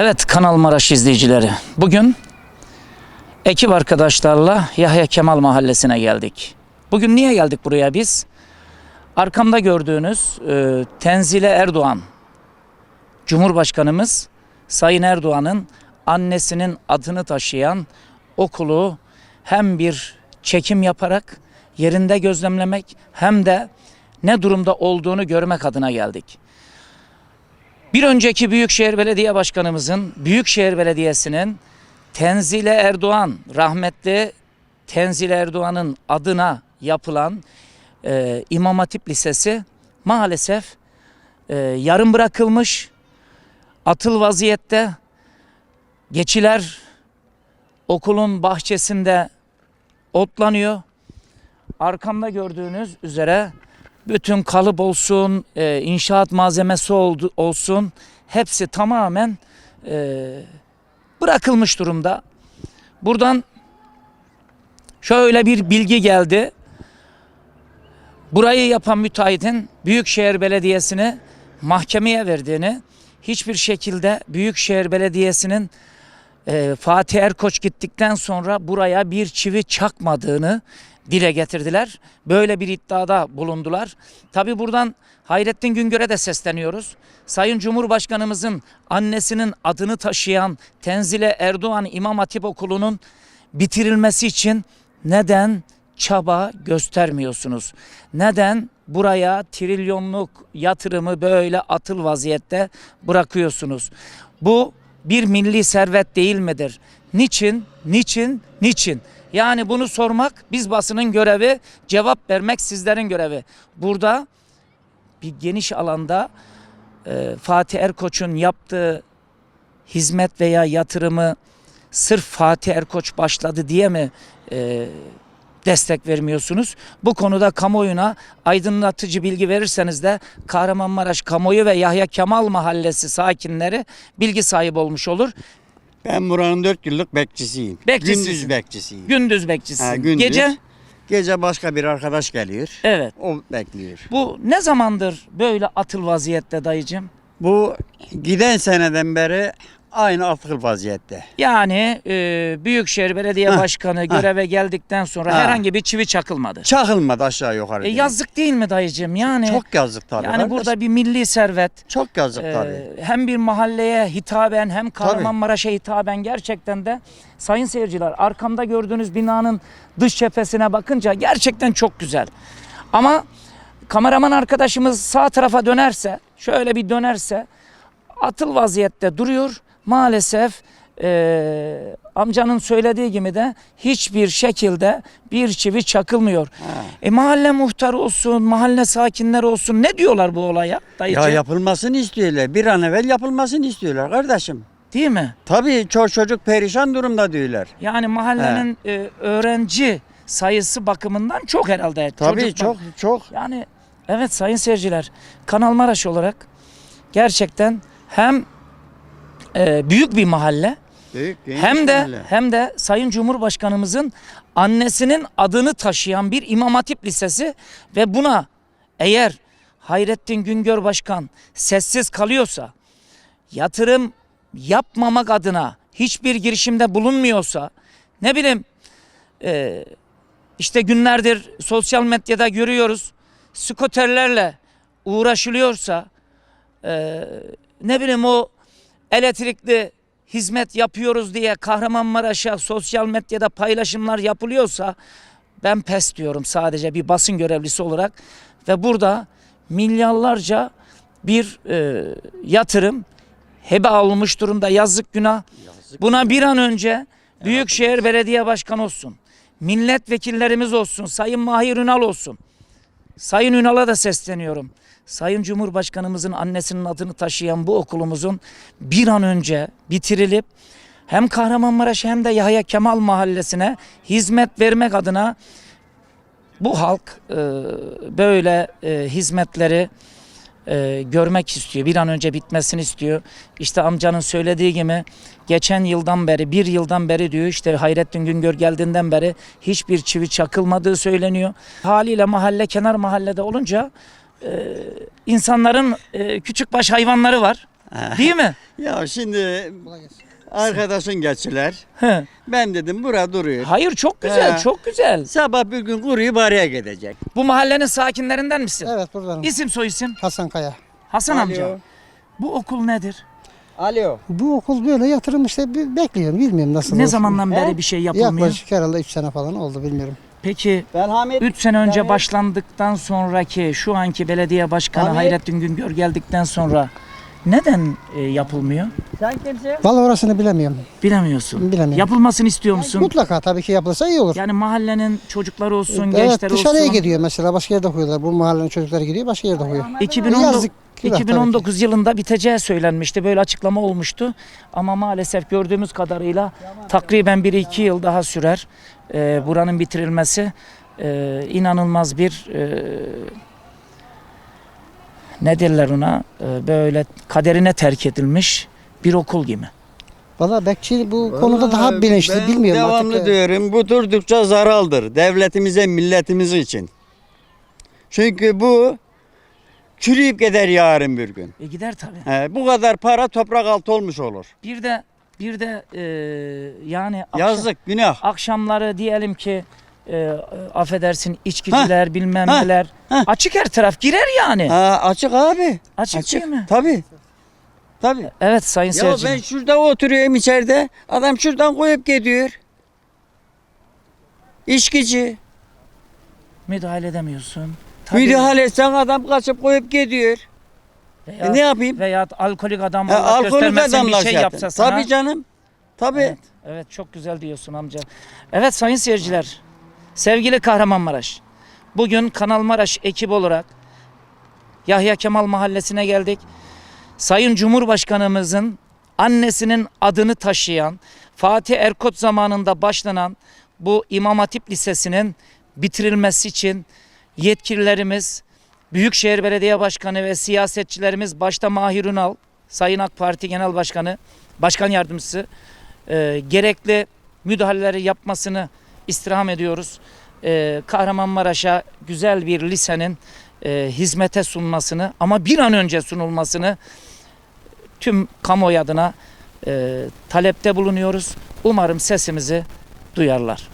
Evet Kanal Maraş izleyicileri. Bugün ekip arkadaşlarla Yahya Kemal Mahallesi'ne geldik. Bugün niye geldik buraya biz? Arkamda gördüğünüz e, Tenzile Erdoğan Cumhurbaşkanımız Sayın Erdoğan'ın annesinin adını taşıyan okulu hem bir çekim yaparak yerinde gözlemlemek hem de ne durumda olduğunu görmek adına geldik. Bir önceki Büyükşehir Belediye Başkanımızın, Büyükşehir Belediyesi'nin Tenzile Erdoğan, rahmetli Tenzile Erdoğan'ın adına yapılan e, İmam Hatip Lisesi maalesef e, yarım bırakılmış, atıl vaziyette. Geçiler okulun bahçesinde otlanıyor. Arkamda gördüğünüz üzere bütün kalıp olsun, e, inşaat malzemesi oldu, olsun hepsi tamamen e, bırakılmış durumda. Buradan şöyle bir bilgi geldi. Burayı yapan müteahhitin Büyükşehir Belediyesi'ni mahkemeye verdiğini, hiçbir şekilde Büyükşehir Belediyesi'nin e, Fatih Erkoç gittikten sonra buraya bir çivi çakmadığını dile getirdiler. Böyle bir iddiada bulundular. Tabi buradan Hayrettin Güngör'e de sesleniyoruz. Sayın Cumhurbaşkanımızın annesinin adını taşıyan Tenzile Erdoğan İmam Hatip Okulu'nun bitirilmesi için neden çaba göstermiyorsunuz? Neden buraya trilyonluk yatırımı böyle atıl vaziyette bırakıyorsunuz? Bu bir milli servet değil midir? Niçin? Niçin? Niçin? Yani bunu sormak biz basının görevi, cevap vermek sizlerin görevi. Burada bir geniş alanda e, Fatih Erkoç'un yaptığı hizmet veya yatırımı sırf Fatih Erkoç başladı diye mi e, destek vermiyorsunuz? Bu konuda kamuoyuna aydınlatıcı bilgi verirseniz de Kahramanmaraş kamuoyu ve Yahya Kemal Mahallesi sakinleri bilgi sahibi olmuş olur. Ben buranın 4 yıllık bekçisiyim. Bekçisisin. Gündüz bekçisiyim. Gündüz bekçisin. Ha, gündüz. Gece Gece başka bir arkadaş geliyor. evet. O bekliyor. Bu ne zamandır böyle atıl vaziyette dayıcım? Bu giden seneden beri aynı atıl vaziyette. Yani e, Büyükşehir Belediye Heh, Başkanı göreve geldikten sonra Ha. herhangi bir çivi çakılmadı. Çakılmadı aşağı yukarı. E, yazık değil mi dayıcım? Yani Çok yazık tabii. yani kardeş. burada bir milli servet Çok yazık e, tabii. hem bir mahalleye hitaben hem Kahramanmaraş'a hitaben gerçekten de sayın seyirciler arkamda gördüğünüz binanın dış cephesine bakınca gerçekten çok güzel. Ama kameraman arkadaşımız sağ tarafa dönerse şöyle bir dönerse atıl vaziyette duruyor. Maalesef eee, amcanın söylediği gibi de hiçbir şekilde bir çivi çakılmıyor. E, mahalle muhtarı olsun, mahalle sakinleri olsun ne diyorlar bu olaya dayıcı? Ya yapılmasını istiyorlar. Bir an evvel yapılmasını istiyorlar kardeşim. Değil mi? Tabii çok çocuk perişan durumda diyorlar. Yani mahallenin e, öğrenci sayısı bakımından çok herhalde. Tabii Çocuk çok çok. Yani evet sayın seyirciler Kanal Maraş olarak gerçekten hem e, büyük bir mahalle Büyük, hem de mahalle. hem de Sayın Cumhurbaşkanımızın annesinin adını taşıyan bir İmam Hatip Lisesi ve buna eğer Hayrettin Güngör Başkan sessiz kalıyorsa yatırım yapmamak adına hiçbir girişimde bulunmuyorsa ne bileyim e, işte günlerdir sosyal medyada görüyoruz skoterlerle uğraşılıyorsa e, ne bileyim o elektrikli hizmet yapıyoruz diye Kahramanmaraş'a sosyal medyada paylaşımlar yapılıyorsa ben pes diyorum sadece bir basın görevlisi olarak ve burada milyarlarca bir e, yatırım hebe alınmış durumda yazık günah. Buna bir an önce Büyükşehir Belediye Başkanı olsun, milletvekillerimiz olsun, Sayın Mahir Ünal olsun. Sayın Ünal'a da sesleniyorum. Sayın Cumhurbaşkanımızın annesinin adını taşıyan bu okulumuzun bir an önce bitirilip hem Kahramanmaraş hem de Yahya Kemal Mahallesi'ne hizmet vermek adına bu halk e, böyle e, hizmetleri e, görmek istiyor. Bir an önce bitmesini istiyor. İşte amcanın söylediği gibi geçen yıldan beri, bir yıldan beri diyor işte Hayrettin Güngör geldiğinden beri hiçbir çivi çakılmadığı söyleniyor. Haliyle mahalle kenar mahallede olunca e, insanların e, küçük baş hayvanları var. Değil mi? Ya şimdi arkadaşın geçiler. He. Ben dedim bura duruyor. Hayır çok güzel, He. çok güzel. Sabah bir gün kuruyup araya gidecek. Bu mahallenin sakinlerinden misin? Evet buradan. İsim soy isim? Hasan Kaya. Hasan Alo. amca. Bu okul nedir? Alo. Bu okul böyle yatırım işte bir bekliyorum. Bilmiyorum nasıl Ne zamandan beri He? bir şey yapılmıyor? Yaklaşık herhalde 3 sene falan oldu bilmiyorum. Peki Ben Hamit. 3 sene önce Yani- başlandıktan sonraki şu anki belediye başkanı Abi- Hayrettin Güngör geldikten sonra neden e, yapılmıyor? Sen kimsin? Vallahi orasını bilemiyorum. Bilemiyorsun. Bilemiyorum. Yapılmasını istiyor musun? Mutlaka tabii ki yapılsa iyi olur. Yani mahallenin çocukları olsun, evet gençler dışarıya olsun. gidiyor mesela başka yerde okuyorlar. Bu mahallenin çocukları gidiyor başka yerde okuyor. 2019, Yazık, günah tabii 2019 yılında biteceği söylenmişti. Böyle açıklama olmuştu. Ama maalesef gördüğümüz kadarıyla takriben 1-2 yıl daha sürer. Ee, buranın bitirilmesi Ee, inanılmaz bir e, ne derler ona Ee, böyle kaderine terk edilmiş bir okul gibi. Valla bekçi bu konuda daha bilinçli ben bilmiyorum devamlı artık. diyorum bu durdukça zarardır devletimize milletimiz için. Çünkü bu çürüyüp gider yarın bir gün. E gider tabii. He, bu kadar para toprak altı olmuş olur. Bir de bir de e, yani akşam- Yazık günah. akşamları diyelim ki e, affedersin içkiciler bilmem neler açık her taraf girer yani. Ha, açık abi. Açık, Açık. değil mi? Tabii. Tabii. Evet sayın Ya seyirciler. ben şurada oturuyorum içeride. Adam şuradan koyup gidiyor. İçkici. Müdahale edemiyorsun. Tabii. Müdahale etsen adam kaçıp koyup gidiyor. Veya, E ne yapayım? veya alkolik adam Ha, Allah alkolik göstermesin bir adamlar şey zaten. yapsa sana. Tabii canım. Tabii. Evet, evet çok güzel diyorsun amca. Evet sayın seyirciler. Sevgili Kahramanmaraş. Bugün Kanal Maraş ekibi olarak Yahya Kemal Mahallesi'ne geldik. Sayın Cumhurbaşkanımızın annesinin adını taşıyan Fatih Erkot zamanında başlanan bu İmam Hatip Lisesi'nin bitirilmesi için yetkililerimiz, Büyükşehir Belediye Başkanı ve siyasetçilerimiz başta Mahir Ünal, Sayın AK Parti Genel Başkanı, Başkan Yardımcısı e, gerekli müdahaleleri yapmasını istirham ediyoruz. E, Kahramanmaraş'a güzel bir lisenin e, hizmete sunmasını ama bir an önce sunulmasını tüm kamuoyu adına e, talepte bulunuyoruz. Umarım sesimizi duyarlar.